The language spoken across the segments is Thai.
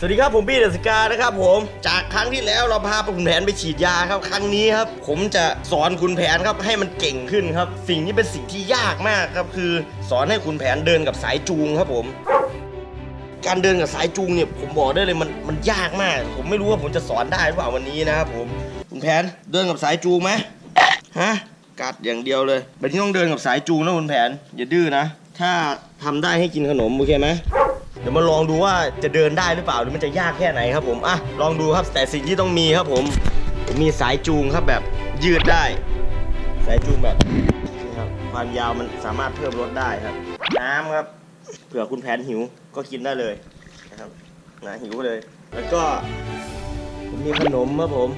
สวัสดีครับผมบี้เดสกานะครับผมจากครั้งที่แล้วเราพาคุณแผนไปฉีดยาครับ ครั้งนี้ครับ ผมจะสอนคุณแผนครับให้มันเก่งขึ้นครับ สิ่งนี้เป็นสิ่งที่ยากมากครับคือ สอนให้คุณแผนเดินกับสายจูงครับผม การเดินกับสายจูงเนี่ยผมบอกได้เลยมันมันยากมาก ผมไม่รู้ว่าผมจะสอนได้หรือเปล่าวันนี้นะครับผมคุณแผนเดินกับสายจูงไหมฮะกัดอย่างเดียวเลยเป็นที่ต้องเดินกับสายจูงนะคุณแผนอย่าดื้อนะถ้าทำได้ให้กินขนมโอเคไหม ดี๋ยวมาลองดูว่าจะเดินได้หรือเปล่าหรือมันจะยากแค่ไหนครับผมอะลองดูครับแต่สิ่งที่ต้องมีครับผมมีสายจูงครับแบบยืดได้ สายจูงแบบนี่ครับความยาวมันสามารถเพิ่มลดได้ครับ น้ำครับเผื่อคุณแผนหิวก็กินได้เลยนะครับนะหิวเลย แล้วก็ผมมีขนมครับผม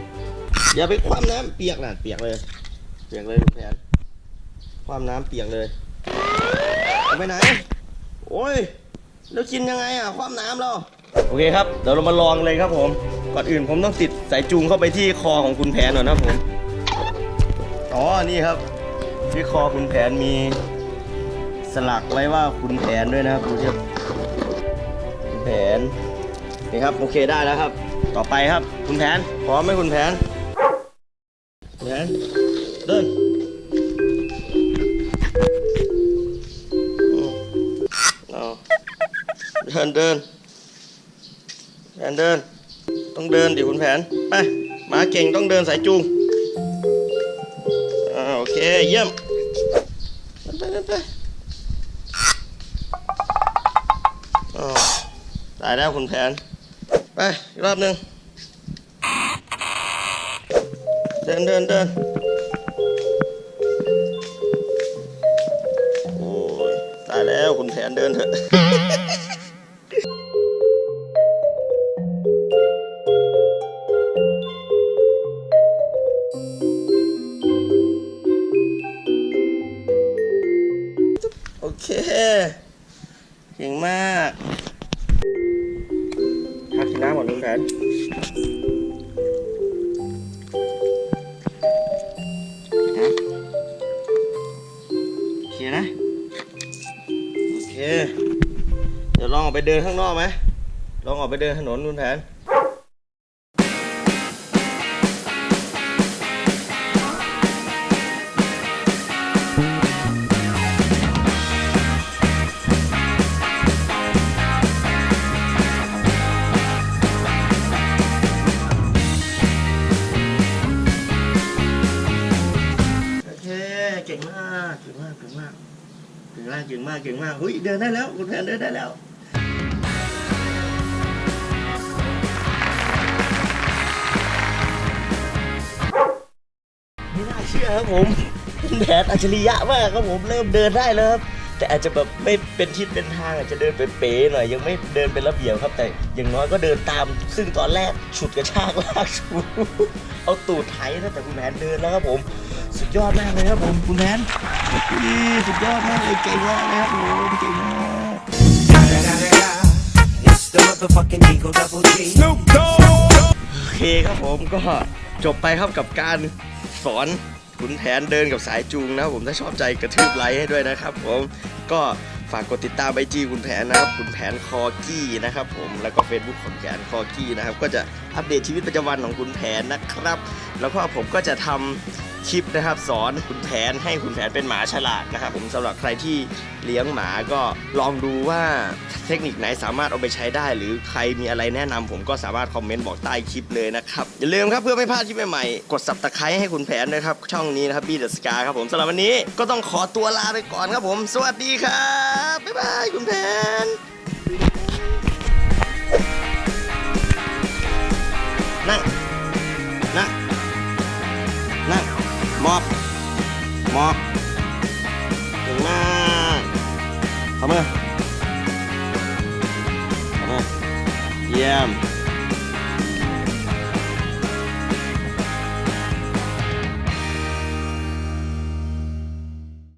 อย่าไปคว่ำน้ำเปียกนะเปียกเลย เปียกเลยคุณแผนคว่ำน้ำเปียกเลยไปไหนโอ้ย แล้วกินยังไงอะ ความน้ำเราโอเคครับ เดี๋ยวเรามาลองเลยครับผม ก่อนอื่นผมต้องติดสายจูงเข้าไปที่คอของคุณแผนก่อนนะครับผม อ๋อ นี่ครับ ที่คอคุณแผนมีสลักไว้ว่าคุณแผนด้วยนะครับดูเทียบคุณแผน นี่ครับ โอเคได้แล้วครับ ต่อไปครับ คุณแผน พร้อมไหมคุณแผน คุณแผน เดิน เดินเดินแผนเดิน ต้องเดินดิคุณแผน ไปหมาเก่งต้องเดินสายจูงอ่าโอเคเยี่ยมเดินไปไปตายแล้วคุณแผน ไปรอบหนึ่งเดินเดินเดินโอ้ยตายแล้วคุณแผนเดินเถอะ เคเก่งมากพักกินน้ำก่อนลุงแผนนะโอเคนะ โอเค เดี๋ยวลองออกไปเดินข้างนอกไหมลองออกไปเดินถนนลุงแผน ก่งมากเก่งมากเก่งมากเฮ้ยเดินได้แล้วคุณแผนเดินได้แล้วไม่น่าเชื่อครับผมคุณแผนอัจฉริยะมากครับผมเริ่มเดินได้แล้วครับแต่อาจจะแบบไม่เป็นทิศเป็นทางอาจจะเดินเป๋หน่อยยังไม่เดินเป็นระเบียบครับ แต่อย่างน้อยก็เดินตาม ซึ่งตอนแรกฉุดกระชากลากชูเอาตูดไถนะแต่คุณแผนเดินแล้วครับผม สุดยอดมากเลยครับผมคุณแผนนี่สุดยอดมากเลยเก่งมากเลยครับผมเก่งมาก It's the motherfucking Eagle Double G. โอเคครับผมก็จบไปครับกับการสอนขุนแผนเดินกับสายจูงนะครับผมถ้าชอบใจกระทืบไลค์ให้ด้วยนะครับ ผมก็ฝากกดติดตามไอจีคุณแผนนะครับคุณแผนคอกี้นะครับ ผมแล้วก็ Facebook ของแผนคอกี้นะครับ ก็จะอัปเดตชีวิตประจำวันของคุณแผนนะครับ แล้วก็ผมก็จะทำ คลิปนะครับ สอนคุณแผนให้คุณแผนเป็นหมาฉลาดนะครับ ผมสำหรับใครที่เลี้ยงหมาก็ลองดูว่าเทคนิคไหนสามารถเอาไปใช้ได้ หรือใครมีอะไรแนะนำผมก็สามารถคอมเมนต์บอกใต้คลิปเลยนะครับ อย่าลืมครับเพื่อไม่พลาดคลิปใหม่ๆกดสับตะไคร้ให้คุณแผนด้วยครับ ช่องนี้นะครับบีเดอะสกาครับผมสำหรับวันนี้ก็ต้องขอตัวลาไปก่อนครับผม สวัสดีครับบ๊ายบายคุณแผน หมอบเก่งมากเข้ามือเข้ามือเยี่ยม